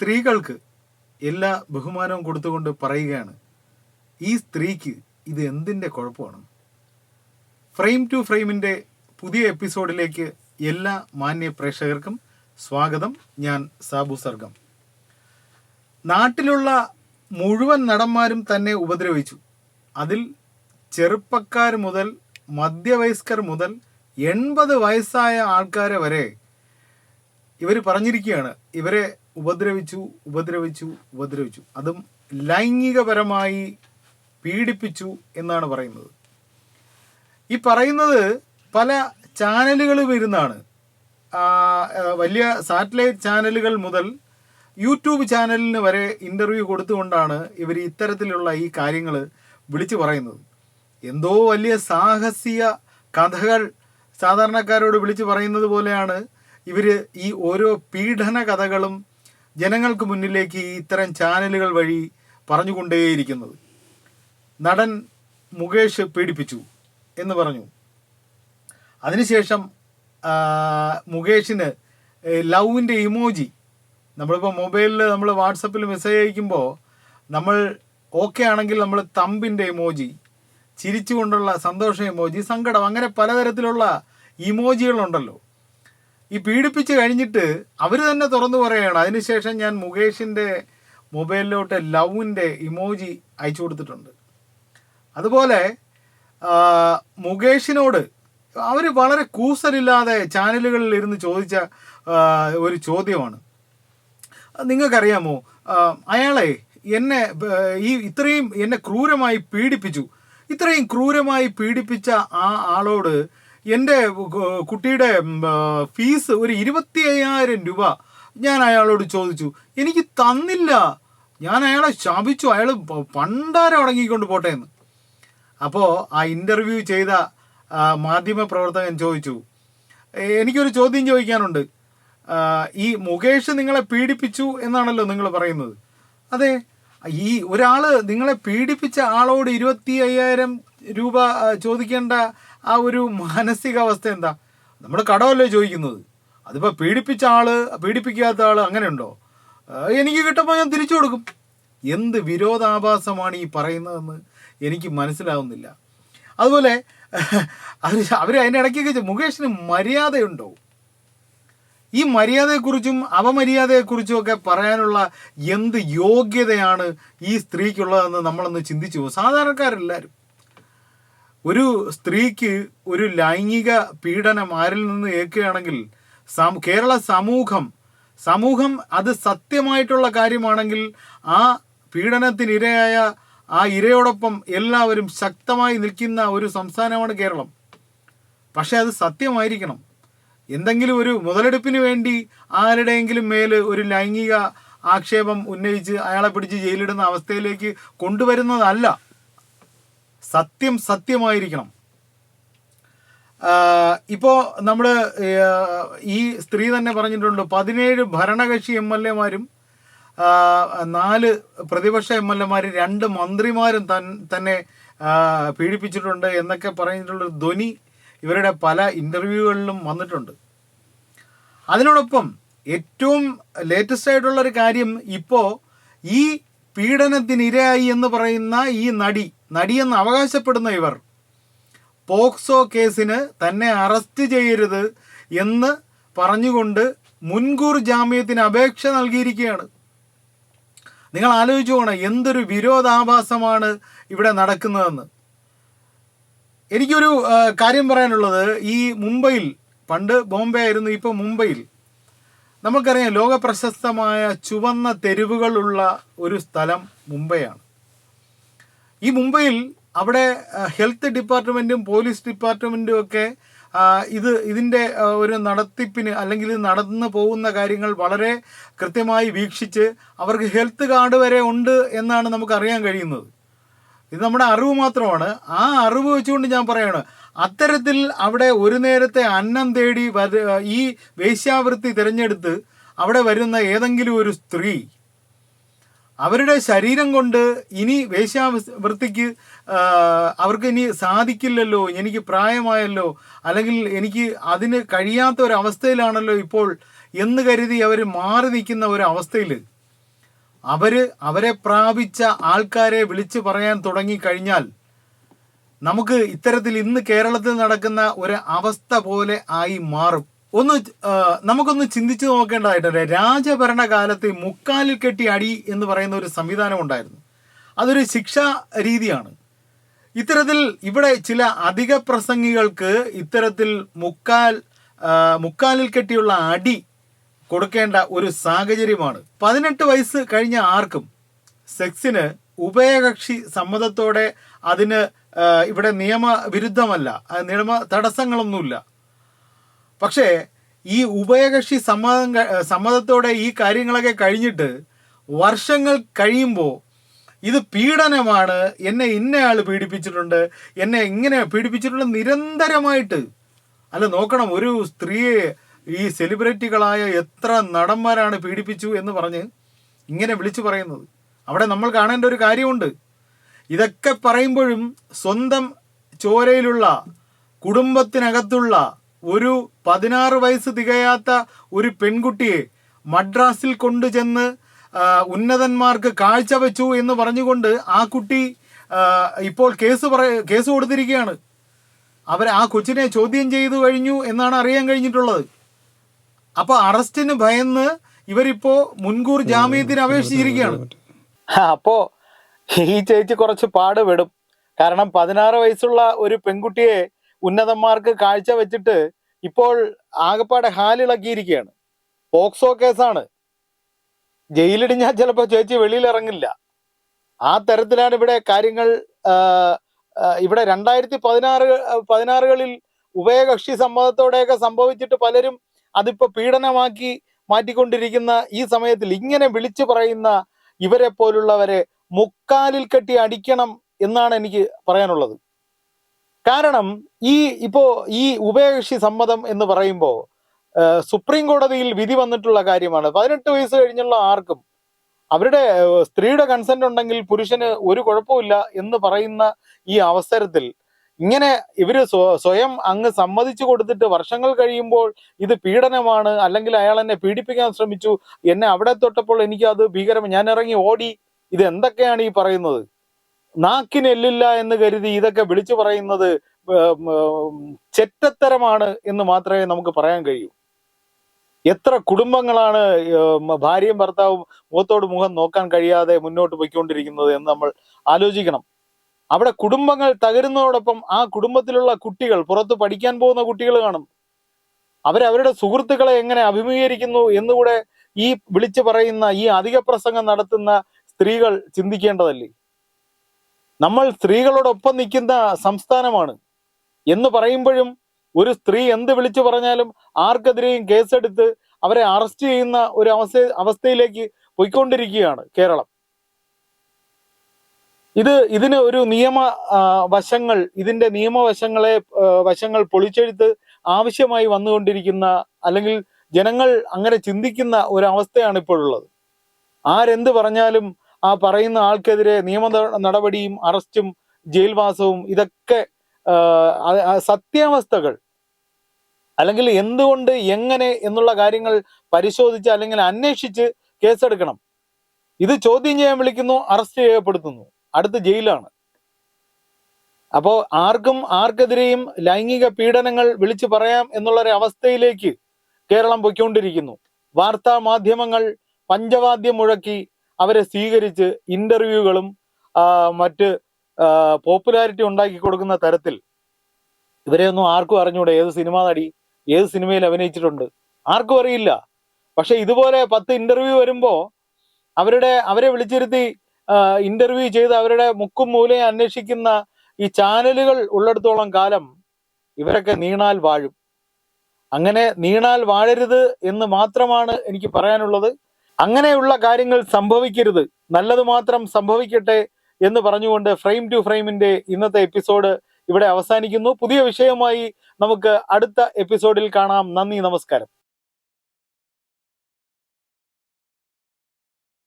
സ്ത്രീകൾക്ക് എല്ലാ ബഹുമാനവും കൊടുത്തുകൊണ്ട് പറയുകയാണ് ഈ സ്ത്രീക്ക് ഇത് എന്തിന്റെ കുഴപ്പമാണ്? ഫ്രെയിം ടു ഫ്രെയിമിന്റെ പുതിയ എപ്പിസോഡിലേക്ക് എല്ലാ മാന്യ പ്രേക്ഷകർക്കും സ്വാഗതം. ഞാൻ സാബു സർഗം. നാട്ടിലുള്ള മുഴുവൻ നടന്മാരും തന്നെ ഉപദ്രവിച്ചു. അതിൽ ചെറുപ്പക്കാർ മുതൽ മധ്യവയസ്കർ മുതൽ എൺപത് വയസ്സായ ആൾക്കാരെ വരെ ഇവർ പറഞ്ഞിരിക്കുകയാണ്. ഇവരെ ഉപദ്രവിച്ചു ഉപദ്രവിച്ചു ഉപദ്രവിച്ചു. അതും ലൈംഗികപരമായി പീഡിപ്പിച്ചു എന്നാണ് പറയുന്നത്. ഈ പറയുന്നത് പല ചാനലുകളും ഇരുന്നാണ് വലിയ സാറ്റലൈറ്റ് ചാനലുകൾ മുതൽ യൂട്യൂബ് ചാനലിന് വരെ ഇന്റർവ്യൂ കൊടുത്തുകൊണ്ടാണ് ഇവർ ഇത്തരത്തിലുള്ള ഈ കാര്യങ്ങൾ വിളിച്ചു പറയുന്നത്. എന്തോ വലിയ സാഹസിക കഥകൾ സാധാരണക്കാരോട് വിളിച്ചു പറയുന്നത് പോലെയാണ് ഇവർ ഈ ഓരോ പീഡന കഥകളും ജനങ്ങൾക്ക് മുന്നിലേക്ക് ഇത്തരം ചാനലുകൾ വഴി പറഞ്ഞുകൊണ്ടേയിരിക്കുന്നത്. നടൻ മുകേഷ് പീഡിപ്പിച്ചു എന്ന് പറഞ്ഞു. അതിനുശേഷം മുകേഷിന് ലവിന്റെ ഇമോജി. നമ്മളിപ്പോൾ മൊബൈലിൽ നമ്മൾ വാട്സപ്പിൽ മെസ്സേജ് അയക്കുമ്പോൾ നമ്മൾ ഓക്കെ ആണെങ്കിൽ നമ്മൾ തമ്പിന്റെ ഇമോജി ചിരിച്ചുകൊണ്ടുള്ള സന്തോഷ ഇമോജി സങ്കടം അങ്ങനെ പലതരത്തിലുള്ള ഇമോജികളുണ്ടല്ലോ. ഈ പീഡിപ്പിച്ച് കഴിഞ്ഞിട്ട് അവർ തന്നെ തുറന്നു പറയുകയാണ് അതിനുശേഷം ഞാൻ മുകേഷിന്റെ മൊബൈലിലോട്ട് ലവിന്റെ ഇമോജി അയച്ചു കൊടുത്തിട്ടുണ്ട്. അതുപോലെ മുകേഷിനോട് അവർ വളരെ കൂസലില്ലാതെ ചാനലുകളിൽ ഇരുന്ന് ചോദിച്ച ഒരു ചോദ്യമാണ്. നിങ്ങൾക്കറിയാമോ? അയാളെ എന്നെ ഈ ഇത്രയും എന്നെ ക്രൂരമായി പീഡിപ്പിച്ചു. ഇത്രയും ക്രൂരമായി പീഡിപ്പിച്ച ആ ആളോട് എന്റെ കുട്ടിയുടെ ഫീസ് ഒരു ഇരുപത്തി അയ്യായിരം രൂപ ഞാൻ അയാളോട് ചോദിച്ചു. എനിക്ക് തന്നില്ല. ഞാൻ അയാളെ ശാപിച്ചു. അയാൾ പണ്ടാരം അടങ്ങിക്കൊണ്ട് പോട്ടെ എന്ന് അപ്പോൾ ആ ഇന്റർവ്യൂ ചെയ്ത മാധ്യമ പ്രവർത്തകൻ ചോദിച്ചു. "ഏ, എനിക്കൊരു ചോദ്യം ചോദിക്കാനുണ്ട്. ഈ മുകേഷ് നിങ്ങളെ പീഡിപ്പിച്ചു എന്നാണല്ലോ നിങ്ങൾ പറയുന്നത്. അതെ ഈ ഒരാൾ നിങ്ങളെ പീഡിപ്പിച്ച ആളോട് ഇരുപത്തി അയ്യായിരം രൂപ ചോദിക്കേണ്ട ആ ഒരു മാനസികാവസ്ഥ എന്താ? നമ്മൾ കടമല്ലേ ചോദിക്കുന്നത്. അതിപ്പോൾ പീഡിപ്പിച്ച ആൾ പീഡിപ്പിക്കാത്ത ആൾ അങ്ങനെയുണ്ടോ? എനിക്ക് കിട്ടുമ്പോൾ ഞാൻ തിരിച്ചു കൊടുക്കും. എന്ത് വിരോധാഭാസമാണ് ഈ പറയുന്നതെന്ന് എനിക്ക് മനസ്സിലാവുന്നില്ല. അതുപോലെ അവർ അവർ അതിന്റെ ഇടയ്ക്കൊക്കെ മുകേഷിന് മര്യാദയുണ്ടോ? ഈ മര്യാദയെക്കുറിച്ചും അപമര്യാദയെക്കുറിച്ചും ഒക്കെ പറയാനുള്ള എന്ത് യോഗ്യതയാണ് ഈ സ്ത്രീക്കുള്ളതെന്ന് നമ്മളൊന്ന് ചിന്തിച്ചു സാധാരണക്കാരെല്ലാവരും ഒരു സ്ത്രീക്ക് ഒരു ലൈംഗിക പീഡനം ആരിൽ നിന്ന് ഏൽക്കുകയാണെങ്കിൽ കേരള സമൂഹം സമൂഹം അത് സത്യമായിട്ടുള്ള കാര്യമാണെങ്കിൽ ആ പീഡനത്തിനിരയായ ആ ഇരയോടൊപ്പം എല്ലാവരും ശക്തമായി നിൽക്കുന്ന ഒരു സംസ്ഥാനമാണ് കേരളം. പക്ഷെ അത് സത്യമായിരിക്കണം. എന്തെങ്കിലും ഒരു മുതലെടുപ്പിന് വേണ്ടി ആരുടെയെങ്കിലും മേൽ ഒരു ലൈംഗിക ആക്ഷേപം ഉന്നയിച്ച് അയാളെ പിടിച്ച് ജയിലിടുന്ന അവസ്ഥയിലേക്ക് കൊണ്ടുവരുന്നതല്ല. സത്യം സത്യമായിരിക്കണം. ഇപ്പോൾ ഇപ്പോ നമ്മൾ ഈ സ്ത്രീ തന്നെ പറഞ്ഞിട്ടുണ്ട് പതിനേഴ് ഭരണകക്ഷി എം എൽ എമാരും നാല് പ്രതിപക്ഷ എം എൽ എമാരും രണ്ട് മന്ത്രിമാരും തൻ തന്നെ പീഡിപ്പിച്ചിട്ടുണ്ട് എന്നൊക്കെ പറഞ്ഞിട്ടുള്ളൊരു ധ്വനി ഇവരുടെ പല ഇന്റർവ്യൂകളിലും വന്നിട്ടുണ്ട്. അതിനോടൊപ്പം ഏറ്റവും ലേറ്റസ്റ്റ് ആയിട്ടുള്ള ഒരു കാര്യം ഇപ്പോൾ ഈ പീഡനത്തിനിരയായി എന്ന് പറയുന്ന ഈ നടി നടിയെന്ന് അവകാശപ്പെടുന്ന ഇവർ. പോക്സോ കേസിന് തന്നെ അറസ്റ്റ് ചെയ്യരുത് എന്ന് പറഞ്ഞുകൊണ്ട് മുൻകൂർ ജാമ്യത്തിന് അപേക്ഷ നൽകിയിരിക്കുകയാണ്. നിങ്ങൾ ആലോചിച്ചു പോകണം എന്തൊരു വിരോധാഭാസമാണ് ഇവിടെ നടക്കുന്നതെന്ന്. എനിക്കൊരു കാര്യം പറയാനുള്ളത് ഈ മുംബൈയിൽ പണ്ട് ബോംബെ ആയിരുന്നു ഇപ്പോൾ മുംബൈയിൽ. നമുക്കറിയാം ലോക പ്രശസ്തമായ ചുവന്ന തെരുവുകളുള്ള ഒരു സ്ഥലം മുംബൈയാണ്. ഈ മുംബൈയിൽ അവിടെ ഹെൽത്ത് ഡിപ്പാർട്ട്മെന്റും പോലീസ് ഡിപ്പാർട്ട്മെന്റും ഒക്കെ ഇത് ഇതിന്റെ ഒരു നടത്തിപ്പിന് അല്ലെങ്കിൽ ഇത് നടന്നു പോകുന്ന കാര്യങ്ങൾ വളരെ കൃത്യമായി വീക്ഷിച്ച് അവർക്ക് ഹെൽത്ത് കാർഡ് വരെ ഉണ്ട് എന്നാണ് നമുക്ക് അറിയാൻ കഴിയുന്നത്. ഇത് നമ്മുടെ അറിവ് മാത്രമാണ്. ആ അറിവ് വെച്ചുകൊണ്ട് ഞാൻ പറയാണ് അത്തരത്തിൽ അവിടെ ഒരു നേരത്തെ അന്നം തേടി ഈ വേശ്യാവൃത്തി തിരഞ്ഞെടുത്ത് അവിടെ വരുന്ന ഏതെങ്കിലും ഒരു സ്ത്രീ അവരുടെ ശരീരം കൊണ്ട് ഇനി വേശ്യാവൃത്തിക്ക് അവർക്ക് ഇനി സാധിക്കില്ലല്ലോ എനിക്ക് പ്രായമായല്ലോ അല്ലെങ്കിൽ എനിക്ക് അതിന് കഴിയാത്ത ഒരു ഇപ്പോൾ എന്ന് കരുതി അവർ മാറി നിൽക്കുന്ന ഒരു അവസ്ഥയിൽ അവർ അവരെ പ്രാപിച്ച ആൾക്കാരെ വിളിച്ചു പറയാൻ തുടങ്ങിക്കഴിഞ്ഞാൽ നമുക്ക് ഇത്തരത്തിൽ ഇന്ന് കേരളത്തിൽ നടക്കുന്ന ഒരു അവസ്ഥ പോലെ ആയി മാറും. ഒന്ന് നമുക്കൊന്ന് ചിന്തിച്ചു നോക്കേണ്ടതായിട്ടല്ലേ രാജഭരണകാലത്ത് മുക്കാലിൽ കെട്ടി അടി എന്ന് പറയുന്ന ഒരു സംവിധാനം ഉണ്ടായിരുന്നു. അതൊരു ശിക്ഷാ രീതിയാണ്. ഇത്തരത്തിൽ ഇവിടെ ചില അധിക പ്രസംഗികൾക്ക് ഇത്തരത്തിൽ മുക്കാൽ മുക്കാലിൽ കെട്ടിയുള്ള അടി കൊടുക്കേണ്ട ഒരു സാഹചര്യമാണ്. പതിനെട്ട് വയസ്സ് കഴിഞ്ഞ ആർക്കും സെക്സിന് ഉഭയകക്ഷി സമ്മതത്തോടെ അതിന് ഇവിടെ നിയമവിരുദ്ധമല്ല. നിയമ തടസ്സങ്ങളൊന്നുമില്ല. പക്ഷേ ഈ ഉഭയകക്ഷി സമ്മതം സമ്മതത്തോടെ ഈ കാര്യങ്ങളൊക്കെ കഴിഞ്ഞിട്ട് വർഷങ്ങൾ കഴിയുമ്പോൾ ഇത് പീഡനമാണ് എന്നെ ഇന്നയാൾ പീഡിപ്പിച്ചിട്ടുണ്ട് എന്നെ ഇങ്ങനെ പീഡിപ്പിച്ചിട്ടുണ്ട് നിരന്തരമായിട്ട്. അല്ല നോക്കണം ഒരു സ്ത്രീയെ ഈ സെലിബ്രിറ്റികളായ എത്ര നടന്മാരാണ് പീഡിപ്പിച്ചു എന്ന് പറഞ്ഞ് ഇങ്ങനെ വിളിച്ചു പറയുന്നത്. അവിടെ നമ്മൾ കാണേണ്ട ഒരു കാര്യമുണ്ട്. ഇതൊക്കെ പറയുമ്പോഴും സ്വന്തം ചോരയിലുള്ള കുടുംബത്തിനകത്തുള്ള ഒരു പതിനാറ് വയസ്സ് തികയാത്ത ഒരു പെൺകുട്ടിയെ മദ്രാസിൽ കൊണ്ടുചെന്ന് ഉന്നതന്മാർക്ക് കാഴ്ചവെച്ചു എന്ന് പറഞ്ഞുകൊണ്ട് ആ കുട്ടി ഇപ്പോൾ കേസ് പറ കേസ് കൊടുത്തിരിക്കുകയാണ്. അവർ ആ കൊച്ചിനെ ചോദ്യം ചെയ്തു കഴിഞ്ഞു എന്നാണ് അറിയാൻ കഴിഞ്ഞിട്ടുള്ളത്. അപ്പൊ അറസ്റ്റിന് ഭയന്ന് ഇവരിപ്പോ മുൻകൂർ ജാമ്യത്തിന് അപേക്ഷിച്ചിരിക്കുകയാണ്. അപ്പോ ഈ ചേച്ചി കുറച്ച് പാടുപെടും. കാരണം പതിനാറ് വയസ്സുള്ള ഒരു പെൺകുട്ടിയെ ഉന്നതന്മാർക്ക് കാഴ്ച വെച്ചിട്ട് ഇപ്പോൾ ആകപ്പാടെ ഹാലിളക്കിയിരിക്കുകയാണ്. പോക്സോ കേസാണ്. ജയിലിടിഞ്ഞാൽ ചിലപ്പോൾ ചേച്ചി വെളിയിലിറങ്ങില്ല. ആ തരത്തിലാണ് ഇവിടെ കാര്യങ്ങൾ ഇവിടെ രണ്ടായിരത്തി പതിനാറ് പതിനാറുകളിൽ ഉഭയകക്ഷി സമ്മതത്തോടെയൊക്കെ സംഭവിച്ചിട്ട് പലരും അതിപ്പോ പീഡനമാക്കി മാറ്റിക്കൊണ്ടിരിക്കുന്ന ഈ സമയത്തിൽ ഇങ്ങനെ വിളിച്ചു പറയുന്ന ഇവരെ പോലുള്ളവരെ മുക്കാലിൽ കെട്ടി അടിക്കണം എന്നാണ് എനിക്ക് പറയാനുള്ളത്. കാരണം ഈ ഇപ്പോ ഈ ഉഭയകക്ഷി സമ്മതം എന്ന് പറയുമ്പോൾ സുപ്രീം കോടതിയിൽ വിധി വന്നിട്ടുള്ള കാര്യമാണ്. പതിനെട്ട് വയസ്സ് കഴിഞ്ഞുള്ള ആർക്കും അവരുടെ സ്ത്രീയുടെ കൺസെന്റ് ഉണ്ടെങ്കിൽ പുരുഷന് ഒരു കുഴപ്പമില്ല എന്ന് പറയുന്ന ഈ അവസരത്തിൽ ഇങ്ങനെ ഇവർ സ്വയം അങ്ങ് സമ്മതിച്ചു കൊടുത്തിട്ട് വർഷങ്ങൾ കഴിയുമ്പോൾ ഇത് പീഡനമാണ് അല്ലെങ്കിൽ അയാൾ എന്നെ പീഡിപ്പിക്കാൻ ശ്രമിച്ചു എന്നെ അവിടെ തൊട്ടപ്പോൾ എനിക്ക് അത് ഭീകരം ഞാൻ ഇറങ്ങി ഓടി. ഇത് എന്തൊക്കെയാണ് ഈ പറയുന്നത്? നാക്കിന് എല്ലില്ല എന്ന് കരുതി ഇതൊക്കെ വിളിച്ചു പറയുന്നത് ചെറ്റത്തരമാണ് എന്ന് മാത്രമേ നമുക്ക് പറയാൻ കഴിയൂ. എത്ര കുടുംബങ്ങളാണ് ഭാര്യയും ഭർത്താവും മുഖത്തോട് മുഖം നോക്കാൻ കഴിയാതെ മുന്നോട്ട് പോയിക്കൊണ്ടിരിക്കുന്നത് എന്ന് നമ്മൾ ആലോചിക്കണം. അവിടെ കുടുംബങ്ങൾ തകരുന്നതോടൊപ്പം ആ കുടുംബത്തിലുള്ള കുട്ടികൾ പുറത്ത് പഠിക്കാൻ പോകുന്ന കുട്ടികൾ കാണും. അവരവരുടെ സുഹൃത്തുക്കളെ എങ്ങനെ അഭിമുഖീകരിക്കുന്നു എന്നുകൂടെ ഈ വിളിച്ചു പറയുന്ന ഈ അധിക പ്രസംഗം നടത്തുന്ന സ്ത്രീകൾ ചിന്തിക്കേണ്ടതല്ലേ? നമ്മൾ സ്ത്രീകളോടൊപ്പം നിൽക്കുന്ന സംസ്ഥാനമാണ്. എന്ന് പറയുമ്പോഴും ഒരു സ്ത്രീ എന്ത് വിളിച്ചു പറഞ്ഞാലും ആർക്കെതിരെയും കേസെടുത്ത് അവരെ അറസ്റ്റ് ചെയ്യുന്ന ഒരു അവസ്ഥ അവസ്ഥയിലേക്ക് പോയിക്കൊണ്ടിരിക്കുകയാണ് കേരളം. ഇത് ഇതിന് ഒരു നിയമ വശങ്ങൾ ഇതിന്റെ നിയമവശങ്ങളെ വശങ്ങൾ പൊളിച്ചെഴുത്ത് ആവശ്യമായി വന്നുകൊണ്ടിരിക്കുന്ന അല്ലെങ്കിൽ ജനങ്ങൾ അങ്ങനെ ചിന്തിക്കുന്ന ഒരു അവസ്ഥയാണ് ഇപ്പോഴുള്ളത്. ആരെന്ത് പറഞ്ഞാലും ആ പറയുന്ന ആൾക്കെതിരെ നിയമ നടപടിയും അറസ്റ്റും ജയിൽവാസവും ഇതൊക്കെ സത്യാവസ്ഥകൾ. അല്ലെങ്കിൽ എന്തുകൊണ്ട് എങ്ങനെ എന്നുള്ള കാര്യങ്ങൾ പരിശോധിച്ച് അല്ലെങ്കിൽ അന്വേഷിച്ച് കേസെടുക്കണം. ഇത് ചോദ്യം ചെയ്യാൻ വിളിക്കുന്നു അറസ്റ്റ് ചെയ്യപ്പെടുത്തുന്നു. അടുത്ത് ജയിലാണ്. അപ്പോ ആർക്കും ആർക്കെതിരെയും ലൈംഗിക പീഡനങ്ങൾ വിളിച്ചു പറയാം എന്നുള്ളൊരു അവസ്ഥയിലേക്ക് കേരളം പൊയ്ക്കൊണ്ടിരിക്കുന്നു. വാർത്താ മാധ്യമങ്ങൾ പഞ്ചവാദ്യം മുഴക്കി അവരെ സ്വീകരിച്ച് ഇന്റർവ്യൂകളും മറ്റ് പോപ്പുലാരിറ്റി ഉണ്ടാക്കി കൊടുക്കുന്ന തരത്തിൽ ഇവരെ ഒന്നും ആർക്കും അറിഞ്ഞൂടെ? ഏത് സിനിമ നടി ഏത് സിനിമയിൽ അഭിനയിച്ചിട്ടുണ്ട്? ആർക്കും അറിയില്ല. പക്ഷെ ഇതുപോലെ പത്ത് ഇന്റർവ്യൂ വരുമ്പോ അവരുടെ അവരെ വിളിച്ചിരുത്തി ഇന്റർവ്യൂ ചെയ്ത് അവരുടെ മുക്കും മൂലയും അന്വേഷിക്കുന്ന ഈ ചാനലുകൾ ഉള്ളിടത്തോളം കാലം ഇവരൊക്കെ നീണാൽ വാഴും. അങ്ങനെ നീണാൽ വാഴരുത് എന്ന് മാത്രമാണ് എനിക്ക് പറയാനുള്ളത്. അങ്ങനെയുള്ള കാര്യങ്ങൾ സംഭവിക്കരുത്. നല്ലത് മാത്രം സംഭവിക്കട്ടെ എന്ന് പറഞ്ഞുകൊണ്ട് ഫ്രെയിം ടു ഫ്രെയിമിന്റെ ഇന്നത്തെ എപ്പിസോഡ് ഇവിടെ അവസാനിക്കുന്നു. പുതിയ വിഷയമായി നമുക്ക് അടുത്ത എപ്പിസോഡിൽ കാണാം. നന്ദി നമസ്കാരം.